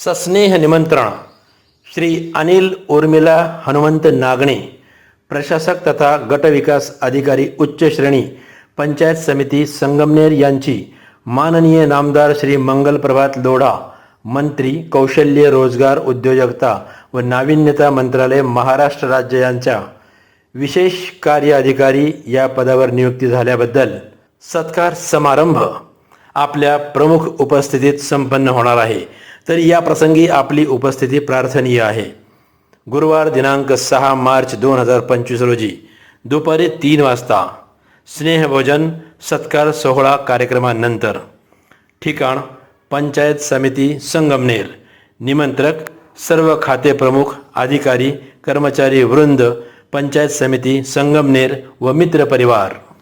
सस्नेह निमंत्रण श्री अनिल उर्मिला हनुमंत नागणे प्रशासक तथा गटविकास अधिकारी उच्च श्रेणी पंचायत समिती संगमनेर यांची माननीय नामदार श्री मंगल प्रभात लोढा मंत्री कौशल्य रोजगार उद्योजकता व नाविन्यता मंत्रालय महाराष्ट्र राज्य यांच्या विशेष कार्य अधिकारी या पदावर नियुक्ती झाल्याबद्दल सत्कार समारंभ आपल्या प्रमुख उपस्थितीत संपन्न होणार आहे. तर या प्रसंगी आपली उपस्थिती प्रार्थनीय आहे. गुरुवार दिनांक सहा मार्च दोन हजार पंचवीस रोजी दुपारी तीन वाजता स्नेहभोजन सत्कार सोहळा कार्यक्रमानंतर ठिकाण पंचायत समिती संगमनेर निमंत्रक सर्व खाते प्रमुख अधिकारी कर्मचारी वृंद पंचायत समिती संगमनेर व मित्र परिवार.